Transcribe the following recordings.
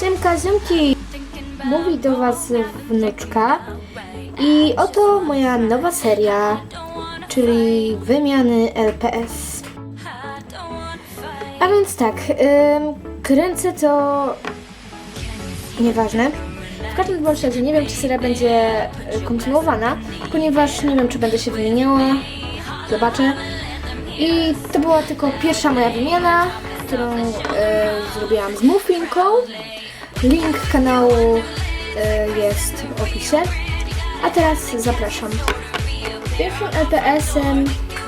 Siemka, ziomki! Mówi do Was wnuczka i oto moja nowa seria, czyli wymiany LPS. A więc tak, ym, kręcę to... Nieważne. W każdym razie nie wiem, czy seria będzie y, kontynuowana, ponieważ nie wiem, czy będę się wymieniała. Zobaczę. I to była tylko pierwsza moja wymiana, którą e, zrobiłam z Muffinką. Link kanału e, jest w opisie. A teraz zapraszam. Pierwszym LPS-em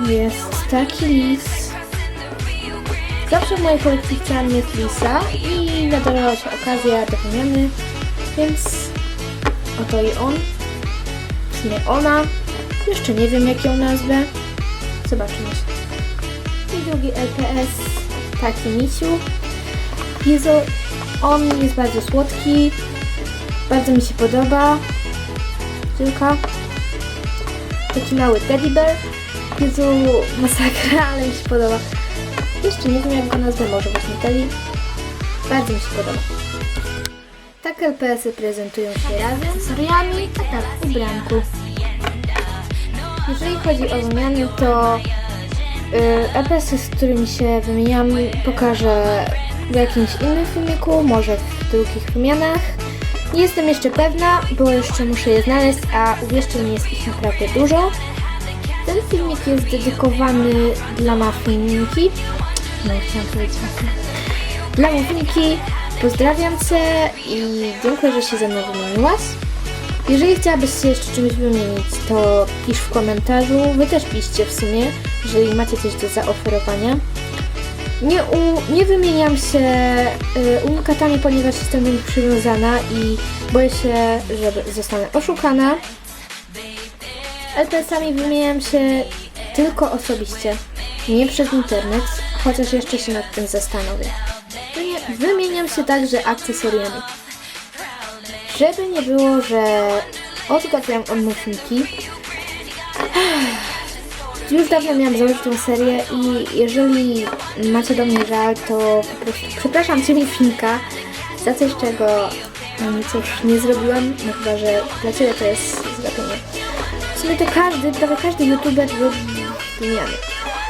jest taki lis. Zawsze w mojej kolekcji chciałam mieć lisa i nadarzyła się okazja do wymiany, więc oto i on. W sumie ona. Jeszcze nie wiem jak ją nazwę. Zobaczymy. I drugi LPS, taki misiu. Jezu, on jest bardzo słodki. Bardzo mi się podoba. Tylko taki mały teddy bear. Jezu, masakra, ale mi się podoba. Jeszcze nie wiem jak go nazwę, może właśnie Teddy. Bardzo mi się podoba. Tak LPS-y prezentują się razem z seriami, a tak w ubranku. Jeżeli chodzi o wymiany, to y, LPS-y, z którymi się wymieniam, pokażę w jakimś innym filmiku, może w drugich wymianach. Nie jestem jeszcze pewna, bo jeszcze muszę je znaleźć, a uwierzcie mi, jest ich naprawdę dużo. Ten filmik jest dedykowany dla Muffinki. No, chciałam powiedzieć. Dla Muffinki pozdrawiam Cię i dziękuję, że się ze mną wymieniłaś. Jeżeli chciałabyś się jeszcze czymś wymienić, to pisz w komentarzu. Wy też piszcie w sumie, jeżeli macie coś do zaoferowania. Nie, u, nie wymieniam się y, unikatami, ponieważ jestem do nich przywiązana i boję się, że zostanę oszukana. LPS-ami wymieniam się tylko osobiście, nie przez internet, chociaż jeszcze się nad tym zastanowię. Wymi- Wymieniam się także akcesoriami. Żeby nie było, że odgapiam od muffinki, już dawno miałam założyć tą serię i jeżeli macie do mnie żal, to po prostu przepraszam Cię muffinka za coś, czego no nie zrobiłam, no chyba, że dla Ciebie to jest zgapienie. W sumie to każdy, prawie każdy youtuber robi wymiany.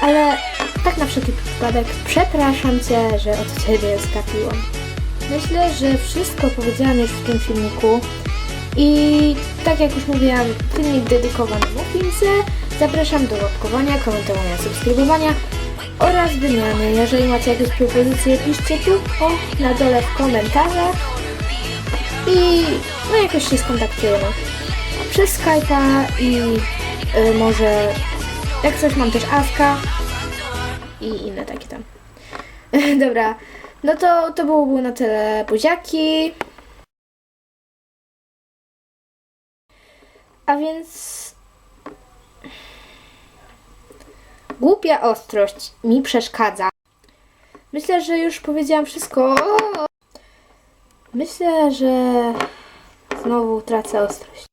Ale tak na wszelki wypadek przepraszam Cię, że od Ciebie zgapiłam. Myślę, że wszystko powiedziałam już w tym filmiku. I tak jak już mówiłam, filmik dedykowany Muffince. Zapraszam do łapkowania, komentowania, subskrybowania oraz wymiany. Jeżeli macie jakieś propozycje, piszcie tu o, na dole w komentarzach. I no jakoś się skontaktujemy przez Skype'a i y, może jak coś mam też Awka i inne takie tam. Dobra, no to to było, było na tyle buziaki. A więc głupia ostrość mi przeszkadza. Myślę, że już powiedziałam wszystko. Myślę, że znowu tracę ostrość.